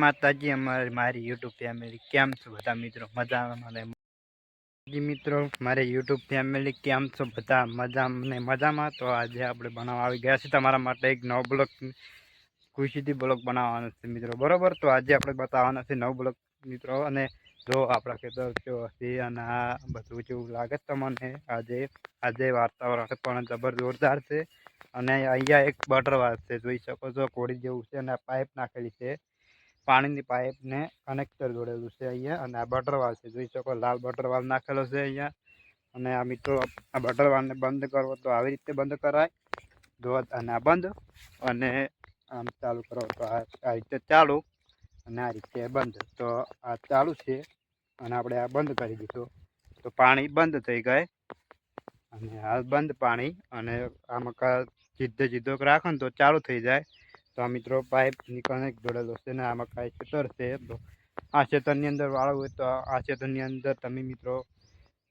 માતાજી, અમારી, મારી યુટ્યુબ ફેમિલી. કેમ છો બધા મિત્રો? મજામાં જી મિત્રો? મારી યુટ્યુબ ફેમિલી કેમ છો બધા? મજા, ને મજામાં? તો આજે આપણે બનાવવા આવી ગયા છીએ તમારા માટે એક નવો બ્લોક ખુશીથી બ્લોક બનાવવાનો છે મિત્રો. બરાબર? તો આજે આપણે બતાવવાના છે નવો બ્લોક મિત્રો. અને જો આપણા ખેતર કેવો હશે અને આ બધું જેવું લાગે તમને આજે આજે વાતાવરણ પણ જબર જોરદાર છે. અને અહીંયા એક બટરવાસ છે. જોઈ શકો છો, કોળી જેવું છે અને પાઇપ નાખેલી છે. પાણીની પાઇપને કનેક્ટર જોડેલું છે અહીંયા અને આ બટરવાલ છે. જોઈ શકો લાલ બટરવાલ નાખેલો છે અહીંયા. અને આ મિત્રો, આ બટરવાલને બંધ કરવો તો આવી રીતે બંધ કરાય. જો અને આ બંધ. અને આમ ચાલુ કરો તો આ રીતે ચાલુ અને આ રીતે બંધ. તો આ ચાલુ છે અને આપણે આ બંધ કરી દીધું. તો પાણી બંધ થઈ ગયે અને આ બંધ પાણી અને આમાં સીધે સીધો રાખો ને તો ચાલુ થઈ જાય. તો આ મિત્રો પાઇપની કનેક્ટ જોડેલો છે ને આમાં કાંઈ ખેતર છે તો આ ખેતરની અંદર વાળવું હોય તો આ ખેતરની અંદર તમે મિત્રો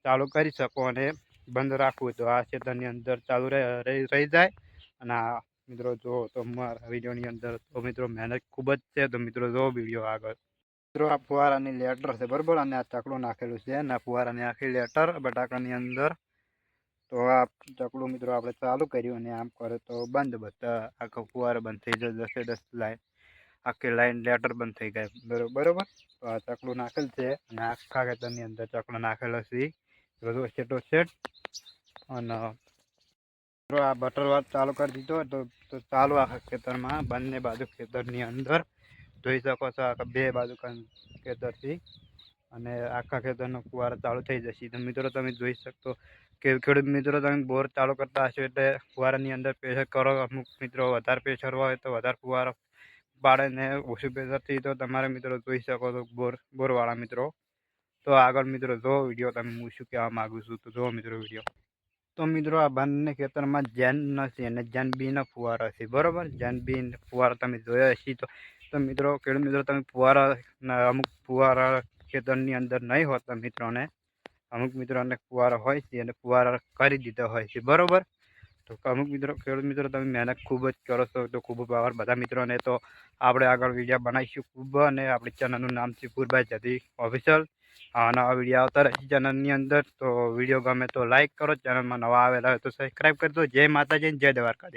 ચાલુ કરી શકો અને બંધ રાખવું તો આ ખેતરની અંદર ચાલુ રહી જાય. અને આ મિત્રો જો તો મારા વિડીયોની અંદર તો મિત્રો મહેનત ખૂબ જ છે. તો મિત્રો જો વીડિયો આગળ. મિત્રો આ ફુવારાની લેટર છે બરાબર? અને આ ચકડું નાખેલું છે અને આ ફુવારાની આખી લેટર બટાકાની અંદર. તો આ ચકડું મિત્રો આપણે ચાલુ કર્યું અને આમ કરે તો બંધ બધા. આખો ફુવારો બંધ થઈ જાય, દસે દસ લાઈન આખી લાઈન લેટર બંધ થઈ જાય. બરાબર? તો આ ચકડું નાખેલ છે અને આખા ખેતરની અંદર ચકડો નાખેલો છે. બધો છેટો છેટ અને મિત્રો આ બટર વાત ચાલુ કરી દીધો તો ચાલુ આખા ખેતરમાં બંને બાજુ ખેતરની અંદર. જોઈ શકો છો આખા બે બાજુ ખેતરથી. અને આખા ખેતરનો ફુવારો ચાલુ થઈ જશે. તો મિત્રો તમે જોઈ શકતો કે ખેડૂત મિત્રો તમે બોર ચાલુ કરતા હશો એટલે ફુવારાની અંદર પ્રેશર કરો. અમુક મિત્રો વધારે પ્રેશર હોય તો વધારે ફુવારો પાડે ને ઓછું પ્રેશરથી તો તમારે મિત્રો જોઈ શકો છો બોર, બોરવાળા મિત્રો. તો આગળ મિત્રો જો વીડિયો તમે હું શું કહેવા માગું છું તો જો મિત્રો વીડિયો. તો મિત્રો આ બંને ખેતરમાં જેન નથી અને જેન બીનો ફુવારા છે. બરાબર? જેન બી ફુવારો તમે જોયા હશે તો તો મિત્રો ખેડૂત મિત્રો તમે ફુવારા અમુક ફુવારા ખેતરની અંદર નહીં હોતા મિત્રોને. અમુક મિત્રોને કુવારો હોય છે અને ફુવારા કરી દીધા હોય છે. બરોબર? તો અમુક મિત્રો, ખેડૂત મિત્રો, તમે મહેનત ખૂબ જ કરો છો. તો ખૂબ પાવર બધા મિત્રોને તો આપણે આગળ વીડિયો બનાવીશું ખૂબ અને આપણી ચેનલનું નામ છે પૂરભાઈ જતી ઓફિશિયલ. નવા વીડિયો આવતા રહેશે ચેનલની અંદર. તો વીડિયો ગમે તો લાઇક કરો. ચેનલમાં નવા આવેલા હોય તો સબસ્ક્રાઈબ કરી દો. જય માતાજી જય દ્વારકા